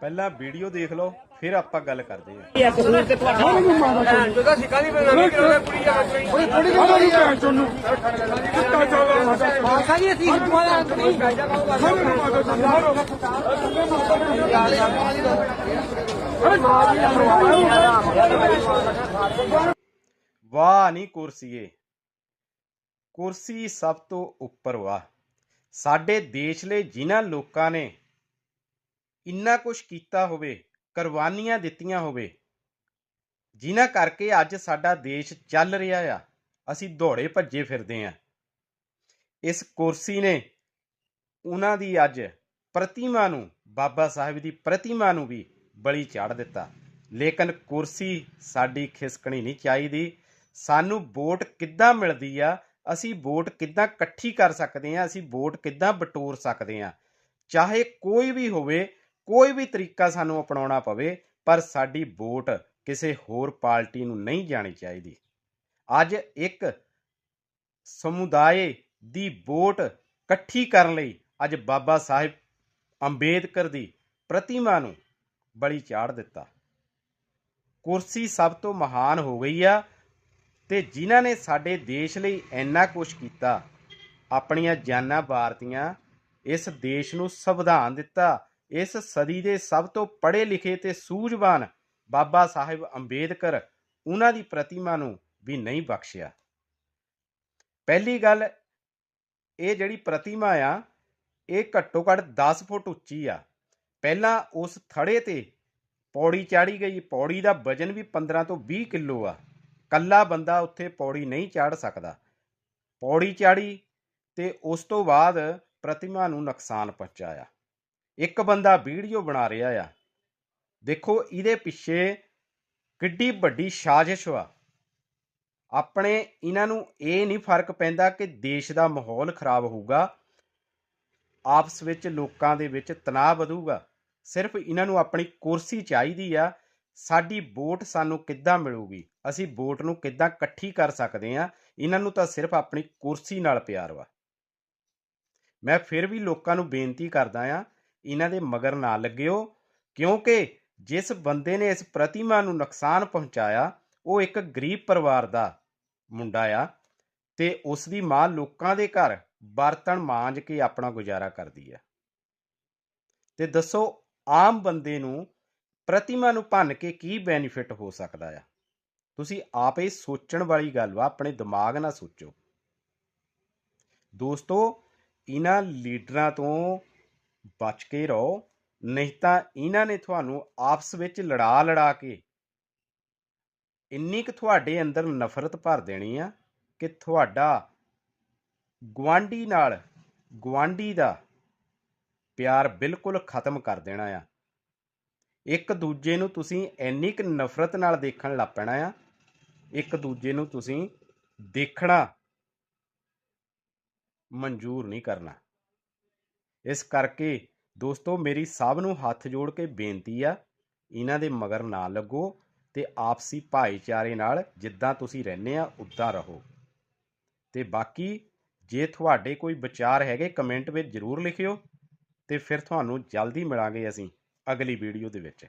ਪਹਿਲਾਂ ਵੀਡੀਓ ਦੇਖ ਲਓ, ਫਿਰ ਆਪਾਂ ਗੱਲ ਕਰਦੇ ਹਾਂ। ਜਦੋਂ ਸਿੱਕਾ ਦੀ ਬਦਨਾਮੀ ਕਰਾਉਂਦਾ ਕੁੜੀ ਆ ਕੋਈ ਥੋੜੀ ਜਿਹੀ ਭੈਣ ਚੋਨੂੰ ਕੁੱਤਾ ਚਾਲਾ ਮਾਤਾ ਆਖਾ ਜੀ ਅਸੀਂ ਹਿੰਦੂਆਂ ਨਹੀਂ ਵਾਹ ਨਹੀਂ ਕੁਰਸੀਏ। ਕੁਰਸੀ ਸਭ ਤੋਂ ਉੱਪਰ ਵਾਹ। ਸਾਡੇ ਦੇਸ਼ ਲਈ ਜਿਨ੍ਹਾਂ ਲੋਕਾਂ ਨੇ ਇੰਨਾ ਕੁਝ ਕੀਤਾ ਹੋਵੇ, ਕੁਰਬਾਨੀਆਂ ਦਿੱਤੀਆਂ ਹੋਵੇ, ਜਿਨ੍ਹਾਂ ਕਰਕੇ ਅੱਜ ਸਾਡਾ ਦੇਸ਼ ਚੱਲ ਰਿਹਾ ਆ, ਅਸੀਂ ਦੌੜੇ ਭੱਜੇ ਫਿਰਦੇ ਆ। ਇਸ ਕੁਰਸੀ ਨੇ ਉਹਨਾਂ ਦੀ ਅੱਜ ਪ੍ਰਤਿਮਾ ਨੂੰ, ਬਾਬਾ ਸਾਹਿਬ ਦੀ ਪ੍ਰਤਿਮਾ ਨੂੰ ਵੀ ਬਲੀ ਚਾੜ ਦਿੱਤਾ। ਲੇਕਿਨ ਕੁਰਸੀ ਸਾਡੀ ਖਿਸਕਣੀ ਨਹੀਂ ਚਾਹੀਦੀ। ਸਾਨੂੰ ਵੋਟ ਕਿੱਦਾਂ ਮਿਲਦੀ ਆ, ਅਸੀਂ ਵੋਟ ਕਿੱਦਾਂ ਇਕੱਠੀ ਕਰ ਸਕਦੇ ਆ, ਅਸੀਂ ਵੋਟ ਕਿੱਦਾਂ ਬਟੋਰ ਸਕਦੇ ਆ। ਚਾਹੇ ਕੋਈ ਵੀ ਹੋਵੇ ਕੋਈ ਵੀ ਤਰੀਕਾ ਸਾਨੂੰ ਅਪਣਾਉਣਾ ਪਵੇ, ਪਰ ਸਾਡੀ ਵੋਟ ਕਿਸੇ ਹੋਰ ਪਾਰਟੀ ਨੂੰ ਨਹੀਂ ਜਾਣੀ ਚਾਹੀਦੀ। ਅੱਜ ਇੱਕ ਸਮੁਦਾਇ ਦੀ ਵੋਟ ਇਕੱਠੀ ਕਰਨ ਲਈ ਅੱਜ ਬਾਬਾ ਸਾਹਿਬ ਅੰਬੇਦਕਰ ਦੀ ਪ੍ਰਤਿਮਾ ਨੂੰ ਬਲੀ ਚਾੜ ਦਿੱਤਾ। ਕੁਰਸੀ ਸਭ ਤੋਂ ਮਹਾਨ ਹੋ ਗਈ ਆ ਤੇ ਜਿਨ੍ਹਾਂ ਨੇ ਸਾਡੇ ਦੇਸ਼ ਲਈ ਇੰਨਾ ਕੁਝ ਕੀਤਾ, ਆਪਣੀਆਂ ਜਾਨਾਂ ਵਾਰਤੀਆਂ ਇਸ ਦੇਸ਼ ਨੂੰ ਸੰਵਿਧਾਨ ਦਿੱਤਾ ਇਸ ਸਦੀ ਦੇ ਸਭ ਤੋਂ ਪੜ੍ਹੇ ਲਿਖੇ ਤੇ ਸੂਝਵਾਨ ਬਾਬਾ ਸਾਹਿਬ ਅੰਬੇਦਕਰ ਉਹਨਾਂ ਦੀ ਪ੍ਰਤਿਮਾ ਨੂੰ ਵੀ ਨਹੀਂ ਬਖਸ਼ਿਆ। ਪਹਿਲੀ ਗੱਲ ਇਹ ਜਿਹੜੀ ਪ੍ਰਤਿਮਾ ਆ, ਇਹ ਘੱਟੋ ਘੱਟ 10 ਫੁੱਟ ਉੱਚੀ ਆ। ਪਹਿਲਾਂ ਉਸ ਥੜੇ ਤੇ ਪੌੜੀ ਚਾੜੀ ਗਈ। ਪੌੜੀ ਦਾ ਵਜਨ ਵੀ 15 ਤੋਂ 20 ਕਿਲੋ ਆ। ਕੱਲਾ ਬੰਦਾ ਉੱਥੇ ਪੌੜੀ ਨਹੀਂ ਚਾੜ ਸਕਦਾ। ਪੌੜੀ ਚਾੜੀ ਤੇ ਉਸ ਤੋਂ ਬਾਅਦ ਪ੍ਰਤਿਮਾ ਨੂੰ ਨੁਕਸਾਨ ਪਹੁੰਚਾਇਆ। ਇੱਕ ਬੰਦਾ ਵੀਡੀਓ ਬਣਾ ਰਿਹਾ ਆ। ਦੇਖੋ, ਇਹਦੇ ਪਿੱਛੇ ਕਿੱਡੀ ਵੱਡੀ ਸਾਜ਼ਿਸ਼ ਵਾ। ਆਪਣੇ ਇਹਨਾਂ ਨੂੰ ਇਹ ਨਹੀਂ ਫ਼ਰਕ ਪੈਂਦਾ ਕਿ ਦੇਸ਼ ਦਾ ਮਾਹੌਲ ਖਰਾਬ ਹੋਊਗਾ, ਆਪਸ ਵਿੱਚ ਲੋਕਾਂ ਦੇ ਵਿੱਚ ਤਣਾਅ ਵਧੂਗਾ। ਸਿਰਫ ਇਹਨਾਂ ਨੂੰ ਆਪਣੀ ਕੁਰਸੀ ਚਾਹੀਦੀ ਆ, ਸਾਡੀ ਵੋਟ ਸਾਨੂੰ ਕਿੱਦਾਂ ਮਿਲੂਗੀ? ਅਸੀਂ ਵੋਟ ਨੂੰ ਕਿੱਦਾਂ ਇਕੱਠੀ ਕਰ ਸਕਦੇ ਆ ਇਹਨਾਂ ਨੂੰ ਤਾਂ ਸਿਰਫ ਆਪਣੀ ਕੁਰਸੀ ਨਾਲ ਪਿਆਰ ਵਾ। ਮੈਂ ਫਿਰ ਵੀ ਲੋਕਾਂ ਨੂੰ ਬੇਨਤੀ ਕਰਦਾ ਆ ਇਹਨਾਂ ਦੇ ਮਗਰ ਨਾ ਲੱਗਿਓ, ਕਿਉਂਕਿ ਜਿਸ ਬੰਦੇ ਨੇ ਇਸ ਪ੍ਰਤਿਮਾ ਨੂੰ ਨੁਕਸਾਨ ਪਹੁੰਚਾਇਆ, ਉਹ ਇੱਕ ਗਰੀਬ ਪਰਿਵਾਰ ਦਾ ਮੁੰਡਾ ਆ ਤੇ ਉਸ ਦੀ ਮਾਂ ਲੋਕਾਂ ਦੇ ਘਰ ਬਰਤਨ ਮਾਂਜ ਕੇ ਆਪਣਾ ਗੁਜ਼ਾਰਾ ਕਰਦੀ ਆ। ਤੇ ਦੱਸੋ, ਆਮ ਬੰਦੇ ਨੂੰ ਪ੍ਰਤਿਮਾ ਨੂੰ ਭੰਨ ਕੇ ਕੀ ਬੈਨੀਫਿਟ ਹੋ ਸਕਦਾ ਆ? ਤੁਸੀਂ ਆਪ ਇਹ ਸੋਚਣ ਵਾਲੀ ਗੱਲ ਵਾ, ਆਪਣੇ ਦਿਮਾਗ ਨਾਲ ਸੋਚੋ। ਦੋਸਤੋ, ਇਹਨਾਂ ਲੀਡਰਾਂ ਤੋਂ ਬਚ ਕੇ ਰਹੋ। ਨਹੀਂ ਤਾਂ ਇਹਨਾਂ ਨੇ ਤੁਹਾਨੂੰ ਆਪਸ ਵਿੱਚ ਲੜਾ ਲੜਾ ਕੇ ਇੰਨੀ ਕੁ ਤੁਹਾਡੇ ਅੰਦਰ ਨਫ਼ਰਤ ਭਰ ਦੇਣੀ ਆ ਕਿ ਤੁਹਾਡਾ ਗੁਆਂਢੀ ਨਾਲ ਗੁਆਂਢੀ ਦਾ ਪਿਆਰ ਬਿਲਕੁਲ ਖਤਮ ਕਰ ਦੇਣਾ ਆ। ਇੱਕ ਦੂਜੇ ਨੂੰ ਤੁਸੀਂ ਇੰਨੀ ਕੁ ਨਫ਼ਰਤ ਨਾਲ ਦੇਖਣ ਲੱਗ ਪੈਣਾ ਆ। ਇੱਕ ਦੂਜੇ ਨੂੰ ਤੁਸੀਂ ਦੇਖਣਾ ਮਨਜ਼ੂਰ ਨਹੀਂ ਕਰਨਾ। ਇਸ ਕਰਕੇ ਦੋਸਤੋ ਮੇਰੀ ਸਭ ਨੂੰ ਹੱਥ ਜੋੜ ਕੇ ਬੇਨਤੀ ਆ, ਇਹਨਾਂ ਦੇ ਮਗਰ ਨਾ ਲੱਗੋ ਤੇ ਆਪਸੀ ਭਾਈਚਾਰੇ ਨਾਲ ਜਿੱਦਾਂ ਤੁਸੀਂ ਰਹਿੰਦੇ ਆ, ਉਦਾਂ ਰਹੋ। ਤੇ ਬਾਕੀ ਜੇ ਤੁਹਾਡੇ ਕੋਈ ਵਿਚਾਰ ਹੈਗੇ ਕਮੈਂਟ ਵਿੱਚ ਜ਼ਰੂਰ ਲਿਖਿਓ ਤੇ ਫਿਰ ਤੁਹਾਨੂੰ ਜਲਦੀ ਮਿਲਾਂਗੇ ਅਸੀਂ ਅਗਲੀ ਵੀਡੀਓ ਦੇ ਵਿੱਚ।